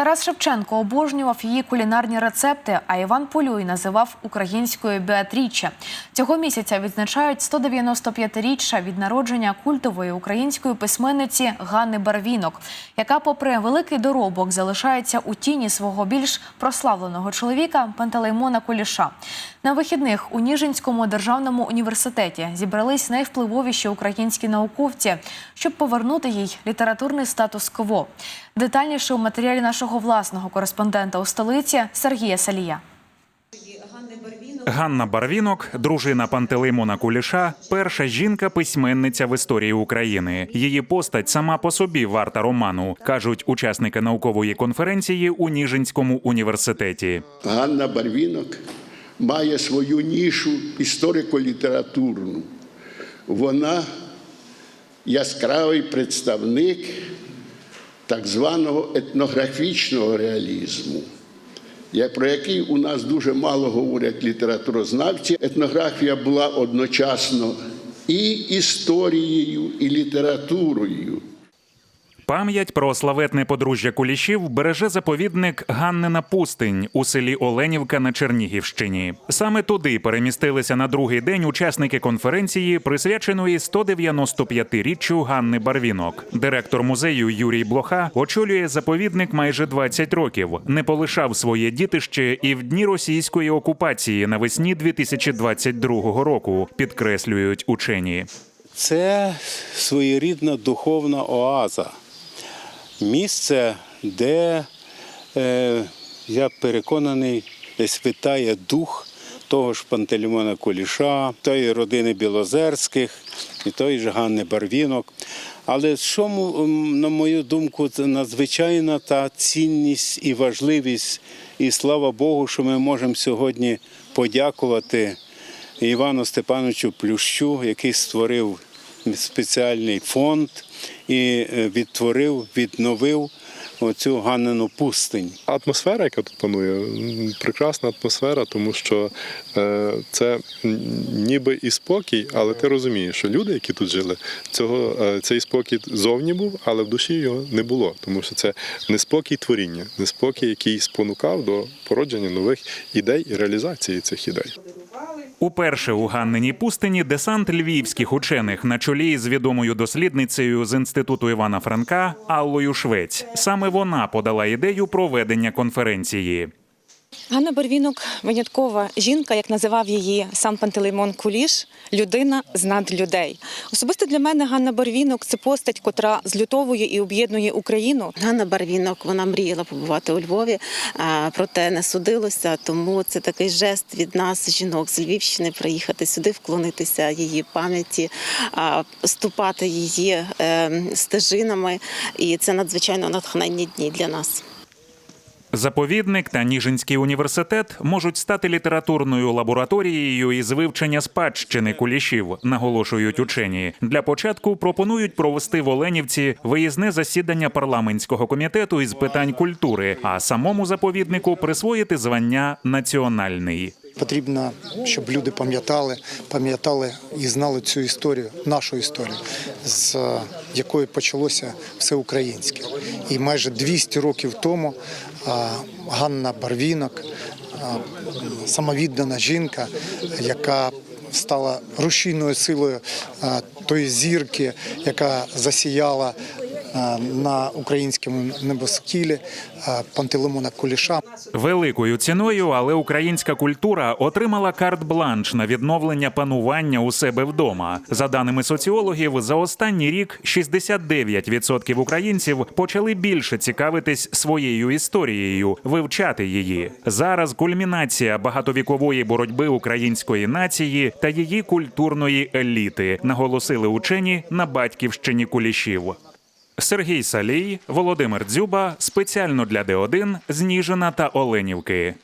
Тарас Шевченко обожнював її кулінарні рецепти, а Іван Полюй називав українською Беатріче. Цього місяця відзначають 195-річчя від народження культової української письменниці Ганни Барвінок, яка, попри великий доробок, залишається у тіні свого більш прославленого чоловіка Пантелеймона Куліша. На вихідних у Ніжинському державному університеті зібрались найвпливовіші українські науковці, щоб повернути їй літературний статус-кво. Детальніше у матеріалі нашого власного кореспондента у столиці Сергія Салія. Ганна Барвінок, дружина Пантелеймона Куліша, перша жінка-письменниця в історії України. Її постать сама по собі варта роману, кажуть учасники наукової конференції у Ніжинському університеті. Ганна Барвінок має свою нішу історико-літературну. Вона яскравий представник так званого етнографічного реалізму, про який у нас дуже мало говорять літературознавці. Етнографія була одночасно і історією, і літературою. Пам'ять про славетне подружжя Кулішів береже заповідник Ганнина Пустинь у селі Оленівка на Чернігівщині. Саме туди перемістилися на другий день учасники конференції, присвяченої 195-річчю Ганни Барвінок. Директор музею Юрій Блоха очолює заповідник майже 20 років. Не полишав своє дітище і в дні російської окупації навесні 2022 року. Підкреслюють учені. Це своєрідна духовна оаза. Місце, де, е, я переконаний, десь витає дух того ж Пантелеймона Куліша, тої родини Білозерських і тої ж Ганни Барвінок. Але м, на мою думку, надзвичайна та цінність і важливість, і слава Богу, що ми можемо сьогодні подякувати Івану Степановичу Плющу, який створив спеціальний фонд і е, відтворив, відновив оцю Ганнину пустинь. Атмосфера, яка тут панує, прекрасна атмосфера, тому що е, це ніби і спокій, але ти розумієш, що люди, які тут жили, цього е, цей спокій зовні був, але в душі його не було, тому що це неспокій творіння, неспокій, який спонукав до породження нових ідей і реалізації цих ідей. Уперше у Ганнині пустині десант львівських учених на чолі з відомою дослідницею з інституту Івана Франка Аллою Швець. Саме вона подала ідею проведення конференції. Ганна Барвінок виняткова жінка, як називав її сам Пантелеймон Куліш, людина з над людей. Особисто для мене Ганна Барвінок це постать, котра злютовує і об'єднує Україну. Ганна Барвінок вона мріяла побувати у Львові, проте не судилося. Тому це такий жест від нас, жінок з Львівщини, приїхати сюди, вклонитися її пам'яті, ступати її е, стежинами. І це надзвичайно натхненні дні для нас. Заповідник та Ніжинський університет можуть стати літературною лабораторією із вивчення спадщини кулішів, наголошують учені. Для початку пропонують провести в Оленівці виїзне засідання парламентського комітету із питань культури, а самому заповіднику присвоїти звання національний. Потрібно, щоб люди пам'ятали, пам'ятали і знали цю історію, нашу історію, з е, якої почалося все українське. І майже 200 років тому е, Ганна Барвінок, е, самовіддана жінка, яка стала рушійною силою тої зірки, яка засіяла на українському небосхилі е, Пантелеймона Куліша. Великою ціною, але українська культура отримала карт-бланш на відновлення панування у себе вдома. За даними соціологів, за останній рік 69% українців почали більше цікавитись своєю історією, вивчати її. Зараз кульмінація багатовікової боротьби української нації та її культурної еліти, наголосили учені на батьківщині кулішів. Сергій Салій, Володимир Дзюба спеціально для Д1 Зніжина та Оленівки.